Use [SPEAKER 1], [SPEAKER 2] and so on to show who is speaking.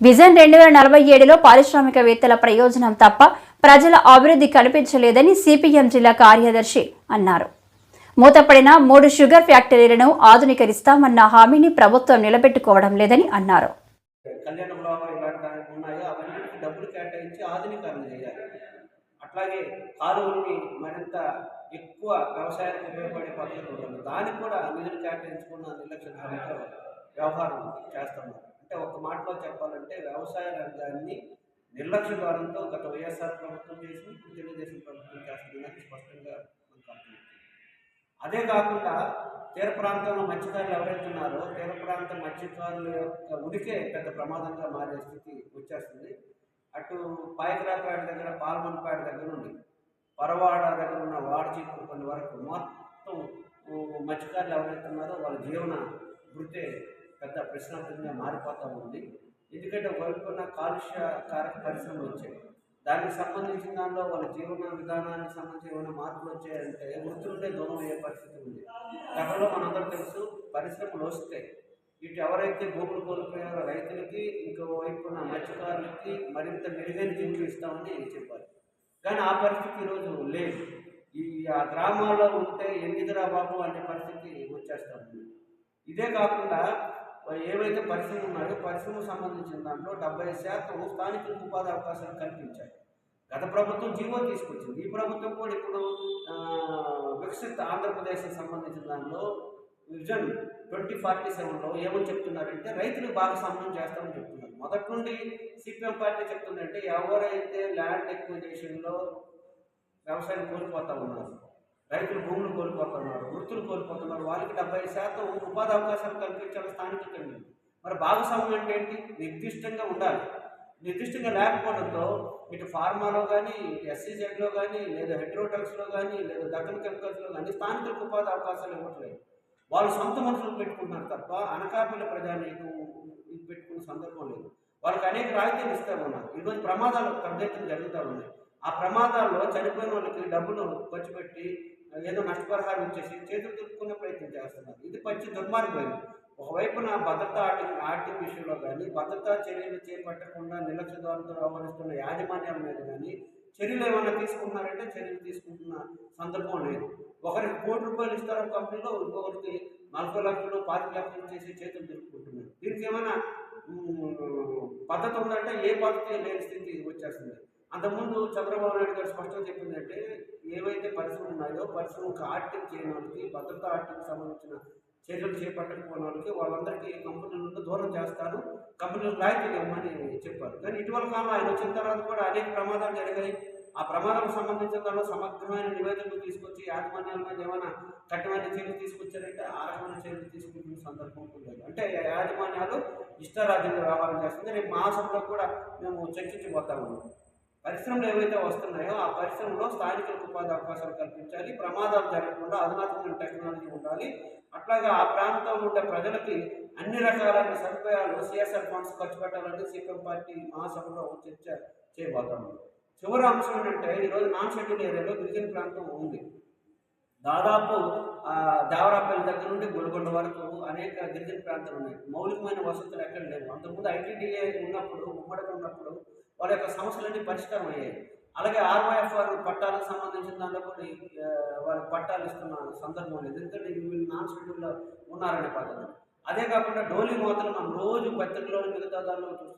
[SPEAKER 1] Vision రెండు వేల నలభై ఏడులో పారిశ్రామికవేత్తల ప్రయోజనం తప్ప ప్రజల అభివృద్ధి కనిపించలేదని సిపిఎం జిల్లా కార్యదర్శి అన్నారు. మూతపడిన మూడు షుగర్ ఫ్యాక్టరీలను ఆధునీకరిస్తామన్న హామీని ప్రభుత్వం నిలబెట్టుకోవడం లేదని అన్నారు.
[SPEAKER 2] అట్లాగే కాలువల్ని మరింత ఎక్కువ వ్యవసాయానికి ఉపయోగపడే పద్ధతులు దానికి కూడా నిధులు కేటాయించుకున్న నిర్లక్ష్య వ్యవహారం చేస్తున్నారు. అంటే ఒక మాటలో చెప్పాలంటే వ్యవసాయ రంగాన్ని నిర్లక్ష్య గత వైఎస్ఆర్ ప్రభుత్వం చేసి తెలుగుదేశం ప్రభుత్వం చేస్తుందని స్పష్టంగా మనకు అర్థమవుతుంది. అదే కాకుండా తీర ప్రాంతంలో మత్స్యకారులు ఎవరైతే ఉన్నారో తీర ప్రాంత మత్స్యకారుల యొక్క ఉనికే పెద్ద ప్రమాదంగా మారే స్థితి వచ్చేస్తుంది. అటు పాయకరాపేట దగ్గర పాల్మన్పేట దగ్గర ఉంది. పరవాడ దగ్గర ఉన్న వాడచీపురు కొన్ని వరకు మొత్తం మత్స్యకారులు ఎవరైతే ఉన్నారో వాళ్ళ జీవన వృత్తే పెద్ద ప్రశ్నార్థంగా మారిపోతూ ఉంది. ఎందుకంటే ఉన్న కాలుష్య కారక పరిశ్రమలు వచ్చాయి. దానికి సంబంధించిన దానిలో వాళ్ళ జీవన విధానానికి సంబంధించి ఏమైనా మార్పులు వచ్చాయంటే వృత్తులుంటే దూరం అయ్యే పరిస్థితి ఉంది. గతంలో మనందరూ తెలుసు పరిశ్రమలు వస్తాయి. ఇటు ఎవరైతే భూములు కోల్పోయారో రైతులకి ఇంకో వైపున మత్స్యకారులకి మరింత మెరుగైన జీవులు ఇస్తామని చెప్పారు కానీ ఆ పరిస్థితి ఈరోజు లేదు. ఈ ఆ గ్రామాల్లో ఉంటే ఎందుకురా బాబు అనే పరిస్థితి వచ్చేస్తుంది ఇదే కాకుండా ఏవైతే పరిశ్రమ ఉన్నాయో పరిశ్రమకు సంబంధించిన దాంట్లో డెబ్బై శాతం స్థానికులకు ఉపాధి అవకాశాలు కల్పించాయి. గత ప్రభుత్వం జీవో తీసుకొచ్చింది. ఈ ప్రభుత్వం కూడా ఇప్పుడు వికసిత్ ఆంధ్రప్రదేశ్కి సంబంధించిన దానిలో విజన్ ట్వంటీ ఫార్టీ సెవెన్లో ఏమని చెప్తున్నారంటే రైతులకు భాగస్వామ్యం చేస్తామని చెప్తున్నారు. మొదటి నుండి సిపిఎం పార్టీ చెప్తుందంటే ఎవరైతే ల్యాండ్ ఎక్విజేషన్లో వ్యవసాయం కోల్పోతా ఉన్నారు రైతులు భూములు కోల్పోతున్నారు వృత్తులు కోల్పోతున్నారు వాళ్ళకి డెబ్బై శాతం ఉపాధి అవకాశాలు కల్పించాలి స్థానికంగా మరి భాగస్వామ్యం అంటే ఏంటి? నిర్దిష్టంగా ఉండాలి. నిర్దిష్టంగా లేకపోవడంతో ఇటు ఫార్మాలో కానీ ఇటు ఎస్సీజెడ్లో కానీ లేదా హెట్రోటెక్స్లో కానీ లేదా దక్కన్ కెమికల్స్లో కానీ స్థానికులకు ఉపాధి అవకాశాలు ఇవ్వట్లేదు. వాళ్ళు సొంత మనుషులు పెట్టుకుంటున్నారు తప్ప అనకాపల్లి ప్రజానీకం ఇది పెట్టుకునే సందర్భం లేదు. వాళ్ళకి అనేక రాయితీలు ఇస్తూ ఉన్నారు. ఈరోజు ప్రమాదాలు పెద్ద ఎత్తున జరుగుతూ ఉన్నాయి. ఆ ప్రమాదాల్లో చనిపోయిన వాళ్ళకి డబ్బులు ఖర్చు పెట్టి ఏదో నష్టపరిహారం ఇచ్చేసి చేతులు దులుపుకునే ప్రయత్నం చేస్తున్నారు. ఇది పచ్చి దుర్మార్గం ఒకవైపున భద్రతా ఆర్టి ఆర్టింగ్ విషయంలో కానీ భద్రతా చర్యలు చేపట్టకుండా నిర్లక్ష్య ధోరణితో వ్యవహరిస్తున్న యాజమాన్యం మీద కానీ చర్యలు ఏమైనా తీసుకుంటున్నారంటే చర్యలు తీసుకుంటున్న సందర్భం లేదు. ఒకరికి కోటి రూపాయలు ఇస్తారు కంపెనీలో ఇంకొకరికి నలభై లక్షలు పాతిక లక్షలు చేసి చేతులు దులుపుకుంటున్నారు దీనికి ఏమైనా పద్ధతి ఉందంటే ఏ పద్ధతి లేని స్థితి వచ్చేస్తుంది. అంతకుముందు చంద్రబాబు నాయుడు గారు స్పష్టంగా చెప్పిందంటే ఏవైతే పరిశ్రమలు ఉన్నాయో పరిశ్రమకు ఆర్టింగ్ చేయని వాళ్ళకి భద్రతా ఆర్టింగ్ సంబంధించిన చర్యలు చేపట్టకపోయిన వాళ్ళకి వాళ్ళందరికీ కంపెనీల నుండి దూరం చేస్తారు. కంపెనీలకు రాయితీలు ఇవ్వమని చెప్పారు. కానీ ఇటీవల కాలం ఆయన వచ్చిన తర్వాత కూడా అనేక ప్రమాదాలు జరిగాయి. ఆ ప్రమాదాలకు సంబంధించిన దానిలో సమగ్రమైన నివేదికలు తీసుకొచ్చి యాజమాన్యాల మీద ఏమైనా కఠినమైన చర్యలు తీసుకొచ్చారంటే ఆ రకమైన చర్యలు తీసుకుంటున్న సందర్భం కూడా లేదు. అంటే యాజమాన్యాలు ఇష్టారాజ్యంగా వ్యవహారం చేస్తుంది రేపు మహాసభలో కూడా మేము చర్చించబోతా ఉన్నాం. పరిశ్రమలు ఏవైతే వస్తున్నాయో ఆ పరిశ్రమలో స్థానికులకు ఉపాధి అవకాశాలు కల్పించాలి ప్రమాదాలు జరగకుండా అధునాతమైన టెక్నాలజీ ఉండాలి. అట్లాగే ఆ ప్రాంతంలో ఉండే ప్రజలకి అన్ని రకాలైన సదుపాయాలు సిఎస్ఆర్ ఫండ్స్ ఖర్చు పెట్టాలని సీపీఎం పార్టీ మహాసభలో చర్చ చేయబోతాము చివరి అంశం ఏంటంటే ఈరోజు నాన్ షెడ్యూల్ ఏరియాలో గిరిజన ప్రాంతం ఉంది. దాదాపు దేవరాపల్లి దగ్గర నుండి గొలగొండ వరకు అనేక గిరిజన ప్రాంతాలు ఉన్నాయి. మౌలికమైన వసతులు ఎక్కడ లేవు. అంతకుముందు ఐటీడీఏ ఉన్నప్పుడు ఉమ్మడి ఉన్నప్పుడు వాళ్ళ యొక్క సమస్యలన్నీ పరిష్కారం అయ్యాయి. అలాగే ఆర్వైఎఫ్ఆర్ పట్టాలకు సంబంధించిన దాంట్లో కొన్ని వాళ్ళకి పట్టాలు ఇస్తున్న సందర్భం లేదు. ఎందుకంటే వీళ్ళు నాన్ షెడ్యూల్లో ఉన్నారనే పద్ధతి అదే కాకుండా డోలీ మాత్రం మనం రోజు పత్రికలోని మిగతా దానిలో చూస్తున్నాం.